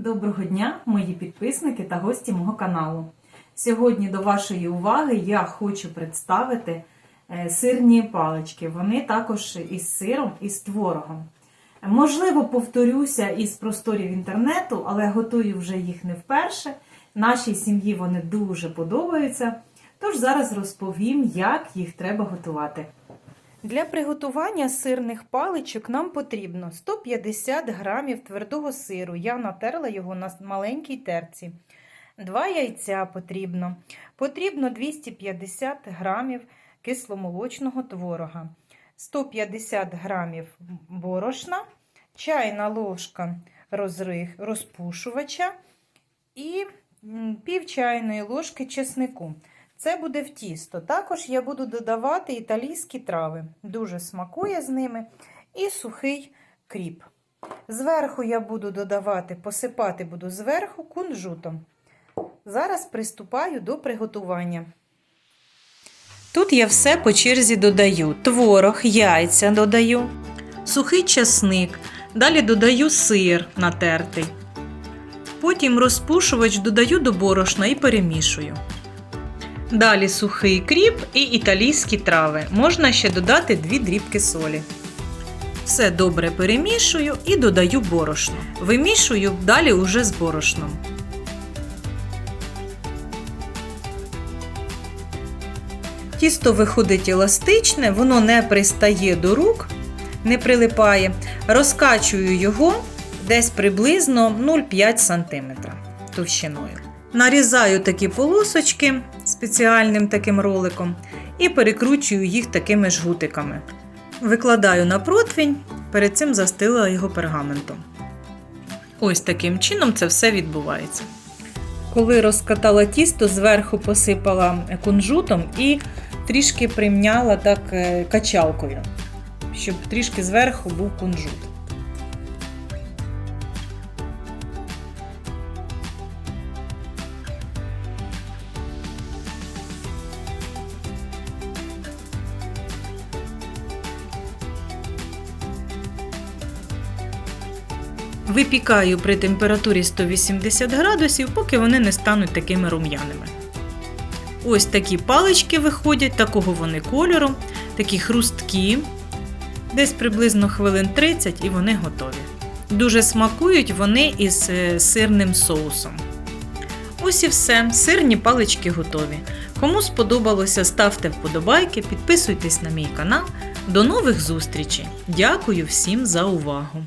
Доброго дня, мої підписники та гості мого каналу. Сьогодні до вашої уваги я хочу представити е, сирні палички. Вони також із сиром і з творогом. Можливо, повторюся із просторів інтернету, але готую вже їх не вперше. Нашій сім'ї вони дуже подобаються. Тож зараз розповім, як їх треба готувати. Для приготування сирних паличок нам потрібно 150 грамів твердого сиру. Я натерла його на маленькій терці. Два яйця потрібно. Потрібно 250 грамів кисломолочного творога, 150 грамів борошна, чайна ложка розпушувача і пів чайної ложки чеснику. Це буде в тісто. Також я буду додавати італійські трави. Дуже смакує з ними. І сухий кріп. Зверху я буду додавати, посипати буду зверху кунжутом. Зараз приступаю до приготування. Тут я все по черзі додаю: творог, яйця додаю, сухий часник, далі додаю сир натертий. Потім розпушувач додаю до борошна і перемішую. Далі сухий кріп і італійські трави. Можна ще додати 2 дрібки солі. Все добре перемішую і додаю борошно. Вимішую далі уже з борошном. Тісто виходить еластичне, воно не пристає до рук, не прилипає. Розкачую його десь приблизно 0,5 см товщиною. Нарізаю такі полосочки спеціальним таким роликом і перекручую їх такими жгутиками. Викладаю на противень, перед цим застила його пергаментом. Ось таким чином це все відбувається. Коли розкатала тісто, зверху посипала кунжутом і трішки примняла так е, качалкою, щоб трішки зверху був кунжут. Випікаю при температурі 180 градусів, поки вони не стануть такими рум'яними. Ось такі палички виходять, такого вони кольору, такі хрусткі, десь приблизно хвилин 30 і вони готові. Дуже смакують вони із е, сирним соусом. Ось і все, сирні палички готові. Кому сподобалося, ставте вподобайки, підписуйтесь на мій канал. До нових зустрічей! Дякую всім за увагу!